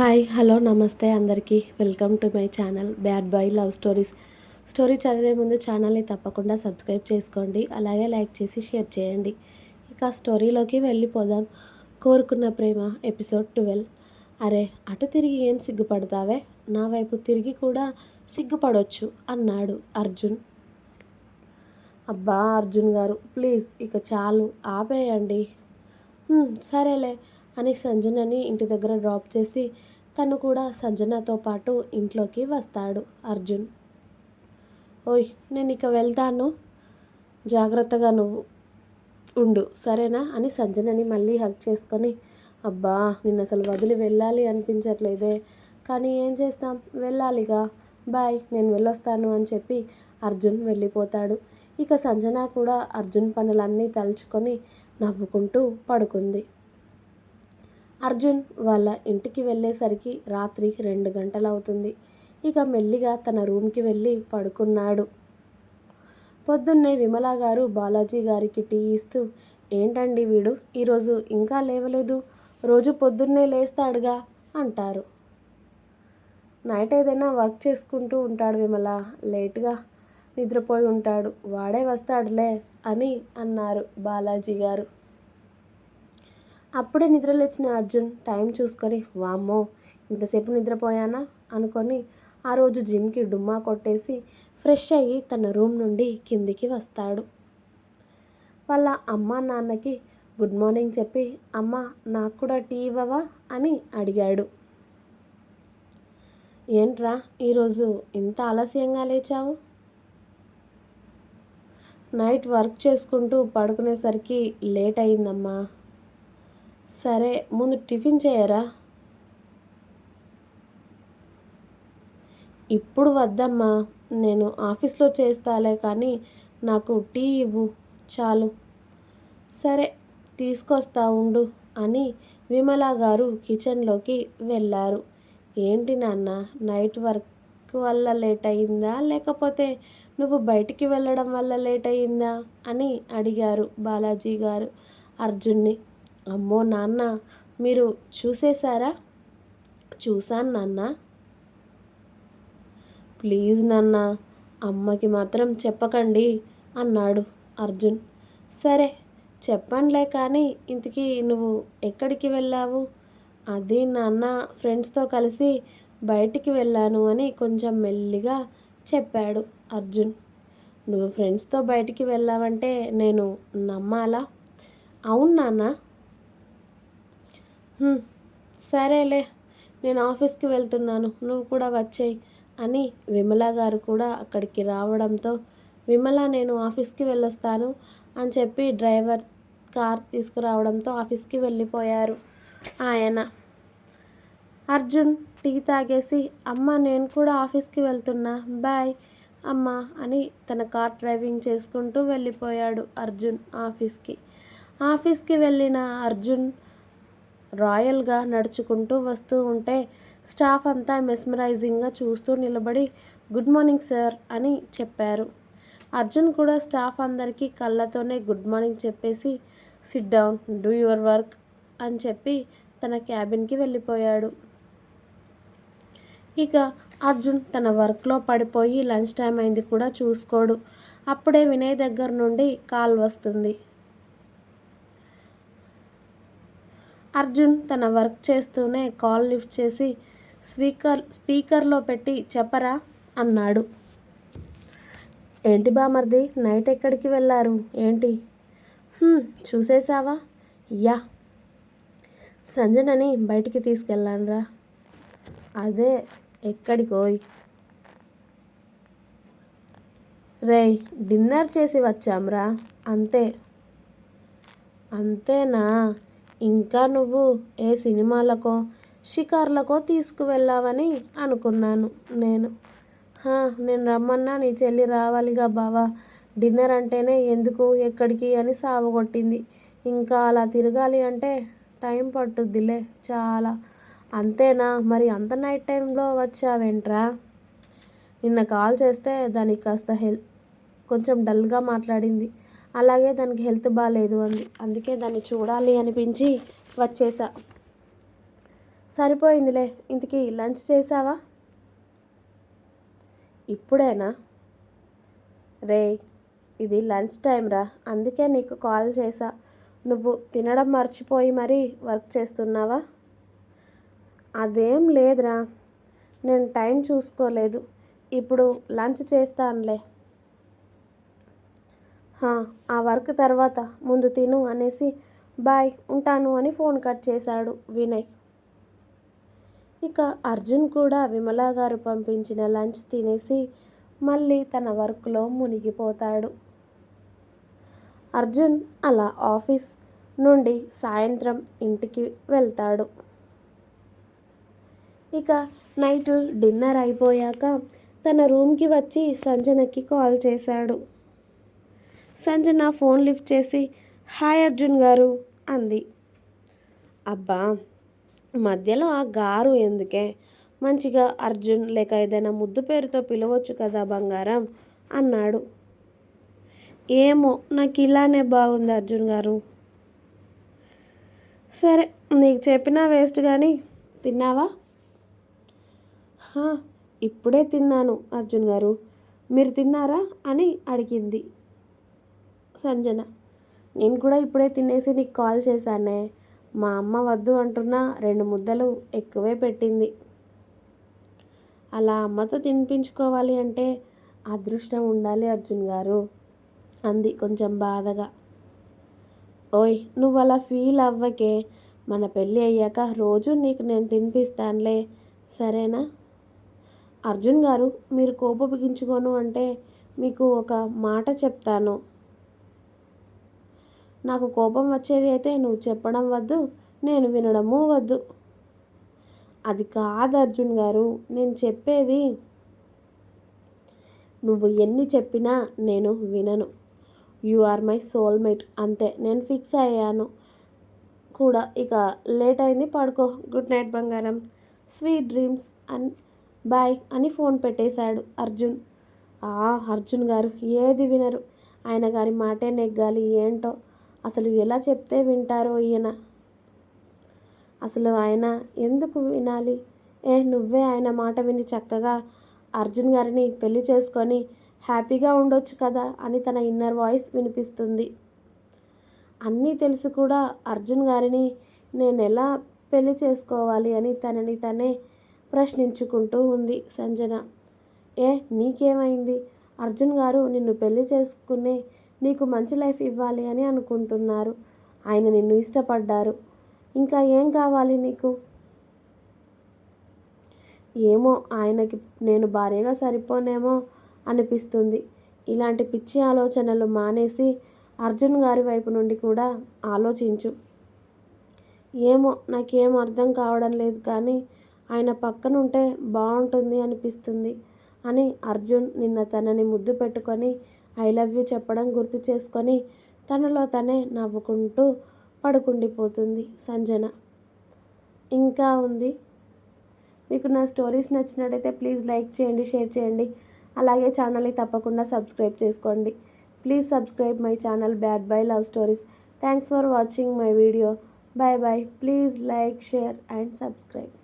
Hi hello నమస్తే అందరికీ. Welcome to my channel bad boy love stories. Story చదివే ముందు ఛానల్ని తప్పకుండా సబ్స్క్రైబ్ చేసుకోండి అలాగే లైక్ చేసి షేర్ చేయండి. ఇక స్టోరీలోకి వెళ్ళిపోదాం. కోరుకున్న ప్రేమ ఎపిసోడ్ ట్వెల్వ్. అరే అటు తిరిగి ఏం సిగ్గుపడతావే? నా వైపు తిరిగి కూడా సిగ్గుపడవచ్చు అన్నాడు అర్జున్. అబ్బా అర్జున్ గారు ప్లీజ్ ఇక చాలు ఆపేయండి. సరేలే అని సంజనని ఇంటి దగ్గర డ్రాప్ చేసి తను కూడా సంజనతో పాటు ఇంట్లోకి వస్తాడు అర్జున్. ఓయ్ నేను ఇక వెళ్తాను. జాగ్రత్తగా నువ్వు ఉండు సరేనా? అని సంజనని మళ్ళీ హక్ చేసుకొని అబ్బా నిన్ను అసలు వదిలి వెళ్ళాలి అనిపించట్లేదే. కానీ ఏం చేస్తాం? వెళ్ళాలిగా. బాయ్ నేను వెళ్ళొస్తాను అని చెప్పి అర్జున్ వెళ్ళిపోతాడు. ఇక సంజన కూడా అర్జున్ పనులన్నీ తలుచుకొని నవ్వుకుంటూ పడుకుంది. అర్జున్ వాళ్ళ ఇంటికి వెళ్ళేసరికి రాత్రి రెండు గంటలవుతుంది. ఇక మెల్లిగా తన రూమ్కి వెళ్ళి పడుకున్నాడు. పొద్దున్నే విమలా గారు బాలాజీ గారికి టీ ఇస్తూ ఏంటండి వీడు? ఈరోజు ఇంకా లేవలేదు? రోజు పొద్దున్నే లేస్తాడుగా? అంటారు. నైట్ ఏదైనా వర్క్ చేసుకుంటూ ఉంటాడు విమల. లేట్గా నిద్రపోయి ఉంటాడు. వాడే వస్తాడులే అని అన్నారు బాలాజీ గారు. అప్పుడే నిద్రలేచిన అర్జున్ టైం చూసుకొని వామ్మో ఇంతసేపు నిద్రపోయానా? అనుకొని ఆ రోజు జిమ్కి డుమ్మా కొట్టేసి ఫ్రెష్ అయ్యి తన రూమ్ నుండి కిందికి వస్తాడు. వాళ్ళ అమ్మ నాన్నకి గుడ్ మార్నింగ్ చెప్పి అమ్మ నాకు కూడా టీ ఇవ్వవా? అని అడిగాడు. ఏంట్రా ఈరోజు ఇంత ఆలస్యంగా లేచావు? నైట్ వర్క్ చేసుకుంటూ పడుకునేసరికి లేట్ అయిందమ్మా. సరే ముందు టిఫిన్ చేయరా? ఇప్పుడు వద్దమ్మా నేను ఆఫీస్లో చేస్తాలే కానీ నాకు టీ ఇవ్వు చాలు. సరే తీసుకొస్తా ఉండు అని విమల గారు కిచెన్లోకి వెళ్ళారు. ఏంటి నాన్న నైట్ వర్క్ వల్ల లేట్ అయిందా లేకపోతే నువ్వు బయటికి వెళ్ళడం వల్ల లేట్ అయిందా అని అడిగారు బాలాజీ గారు అర్జున్ని. అమ్మో నాన్న మీరు చూసేశారా? చూశాను నాన్న. ప్లీజ్ నాన్న అమ్మకి మాత్రం చెప్పకండి అన్నాడు అర్జున్. సరే చెప్పండిలే కానీ ఇంతకీ నువ్వు ఎక్కడికి వెళ్ళావు? అది నాన్న ఫ్రెండ్స్తో కలిసి బయటికి వెళ్ళాను అని కొంచెం మెల్లిగా చెప్పాడు అర్జున్. నువ్వు ఫ్రెండ్స్తో బయటికి వెళ్ళావంటే నేను నమ్మాలా? అవును నాన్న. సరేలే నేను ఆఫీస్కి వెళ్తున్నాను నువ్వు కూడా వచ్చేయి అని విమల గారు కూడా అక్కడికి రావడంతో విమల నేను ఆఫీస్కి వెళ్ళొస్తాను అని చెప్పి డ్రైవర్ కార్ తీసుకురావడంతో ఆఫీస్కి వెళ్ళిపోయారు ఆయన. అర్జున్ టీ తాగేసి అమ్మ నేను కూడా ఆఫీస్కి వెళ్తున్నా బాయ్ అమ్మ అని తన కార్ డ్రైవింగ్ చేసుకుంటూ వెళ్ళిపోయాడు అర్జున్ ఆఫీస్కి. ఆఫీస్కి వెళ్ళిన అర్జున్ రాయల్గా నడుచుకుంటూ వస్తూ ఉంటే స్టాఫ్ అంతా మెస్మరైజింగ్గా చూస్తూ నిలబడి గుడ్ మార్నింగ్ సార్ అని చెప్పారు. అర్జున్ కూడా స్టాఫ్ అందరికీ కళ్ళతోనే గుడ్ మార్నింగ్ చెప్పేసి sit down do your work అని చెప్పి తన క్యాబిన్కి వెళ్ళిపోయాడు. ఇక అర్జున్ తన వర్క్లో పడిపోయి లంచ్ టైం అయింది కూడా చూసుకోడు. అప్పుడే వినయ్ దగ్గర నుండి కాల్ వస్తుంది. అర్జున్ తన వర్క్ చేస్తూనే కాల్ లిఫ్ట్ చేసి స్పీకర్ స్పీకర్లో పెట్టి చెప్పరా అన్నాడు. ఏంటి బామర్ది నైట్ ఎక్కడికి వెళ్ళారు? ఏంటి? చూసేసావా చూసేశావా? యా. సంజనని బయటికి తీసుకెళ్ళానురా. అదే ఎక్కడికోయ్? రేయ్ డిన్నర్ చేసి వచ్చాంరా. అంతే. అంతేనా? ఇంకా నువ్వు ఏ సినిమాలకో షికార్లకో తీసుకువెళ్ళావని అనుకున్నాను నేను. నేను రమ్మన్నా నీ చెల్లి రావాలిగా బావా. డిన్నర్ అంటేనే ఎందుకు ఎక్కడికి అని సావగొట్టింది. ఇంకా అలా తిరగాలి అంటే టైం పట్టుద్దిలే చాలా. అంతేనా? మరి అంత నైట్ టైంలో వచ్చావేంట్రా? నిన్న కాల్ చేస్తే దానికి కాస్త హెల్త్ కొంచెం డల్గా మాట్లాడింది. అలాగే దానికి హెల్త్ బాగాలేదు అంది అందుకే దాన్ని చూడాలి అనిపించి వచ్చేసా. సరిపోయిందిలే ఇంతకీ లంచ్ చేసావా? ఇప్పుడేనా? రే ఇది లంచ్ టైం రా అందుకే నీకు కాల్ చేసా. నువ్వు తినడం మర్చిపోయి మరీ వర్క్ చేస్తున్నావా? అదేం లేదురా నేను టైం చూసుకోలేదు. ఇప్పుడు లంచ్ చేస్తానులే. ఆ వర్క్ తర్వాత ముందు తిను అనేసి బాయ్ ఉంటాను అని ఫోన్ కట్ చేశాడు వినయ్. ఇక అర్జున్ కూడా విమలా గారు పంపించిన లంచ్ తినేసి మళ్ళీ తన వర్క్లో మునిగిపోతాడు. అర్జున్ అలా ఆఫీస్ నుండి సాయంత్రం ఇంటికి వెళ్తాడు. ఇక నైట్ డిన్నర్ అయిపోయాక తన రూమ్కి వచ్చి సంజనకి కాల్ చేశాడు. సంజన ఫోన్ లిఫ్ట్ చేసి హాయ్ అర్జున్ గారు అంది. అబ్బా మధ్యలో ఆ గారు ఎందుకే? మంచిగా అర్జున్ లేక ఏదైనా ముద్దు పేరుతో పిలవచ్చు కదా బంగారం అన్నాడు. ఏమో నాకు ఇలానే బాగుంది అర్జున్ గారు. సరే నీకు చెప్పినా వేస్ట్ కానీ తిన్నావా? ఇప్పుడే తిన్నాను అర్జున్ గారు. మీరు తిన్నారా? అని అడిగింది. సంజన. నేను కూడా ఇప్పుడే తినేసి నీకు కాల్ చేశానే. మా అమ్మ వద్దు అంటున్నా రెండు ముద్దలు ఎక్కువే పెట్టింది. అలా అమ్మతో తినిపించుకోవాలి అంటే అదృష్టం ఉండాలి అర్జున్ గారు అంది కొంచెం బాధగా. ఓయ్ నువ్వు అలా ఫీల్ అవ్వకే. మన పెళ్ళి అయ్యాక రోజు నీకు నేను తినిపిస్తానులే సరేనా? అర్జున్ గారు మీరు కోపగించుకోను అంటే మీకు ఒక మాట చెప్తాను. నాకు కోపం వచ్చేది అయితే నువ్వు చెప్పడం వద్దు నేను వినడము వద్దు. అది కాదు అర్జున్ గారు నేను చెప్పేది నువ్వు ఎన్ని చెప్పినా నేను వినను. యు ఆర్ మై సోల్మేట్ అంతే నేను ఫిక్స్ అయ్యాను కూడా. ఇక లేట్ అయింది పడుకో. గుడ్ నైట్ బంగారం. స్వీట్ డ్రీమ్స్ అన్ బాయ్ అని ఫోన్ పెట్టేశాడు అర్జున్. ఆ అర్జున్ గారు ఏది వినరు. ఆయన గారి మాటే నెగ్గాలి ఏంటో. అసలు ఎలా చెప్తే వింటారో ఈయన? అసలు ఆయన ఎందుకు వినాలి? ఏ నువ్వే ఆయన మాట విని చక్కగా అర్జున్ గారిని పెళ్ళి చేసుకొని హ్యాపీగా ఉండొచ్చు కదా అని తన ఇన్నర్ వాయిస్ వినిపిస్తుంది. అన్నీ తెలిసి కూడా అర్జున్ గారిని నేను ఎలా పెళ్ళి చేసుకోవాలి అని తనని తనే ప్రశ్నించుకుంటూ ఉంది సంజన. ఏ నీకేమైంది? అర్జున్ గారు నిన్ను పెళ్ళి చేసుకునే నీకు మంచి లైఫ్ ఇవ్వాలి అని అనుకుంటున్నారు. ఆయన నిన్ను ఇష్టపడ్డారు. ఇంకా ఏం కావాలి నీకు? ఏమో ఆయనకి నేను భార్యగా సరిపోనేమో అనిపిస్తుంది. ఇలాంటి పిచ్చి ఆలోచనలు మానేసి అర్జున్ గారి వైపు నుండి కూడా ఆలోచించు. ఏమో నాకేం అర్థం కావడం లేదు కానీ ఆయన పక్కన ఉంటే బాగుంటుంది అనిపిస్తుంది అని అర్జున్ నిన్న తనని ముద్దు పెట్టుకొని ఐ లవ్ యూ చెప్పడం గుర్తు చేసుకొని తనలో తనే నవ్వుకుంటూ పడుకుండిపోతుంది సంజన. ఇంకా ఉంది. మీకు నా స్టోరీస్ నచ్చినట్టయితే ప్లీజ్ లైక్ చేయండి షేర్ చేయండి. అలాగే ఛానల్ని తప్పకుండా సబ్స్క్రైబ్ చేసుకోండి. Please subscribe my channel bad boy love stories. Thanks for watching my video. Bye bye please like share and subscribe.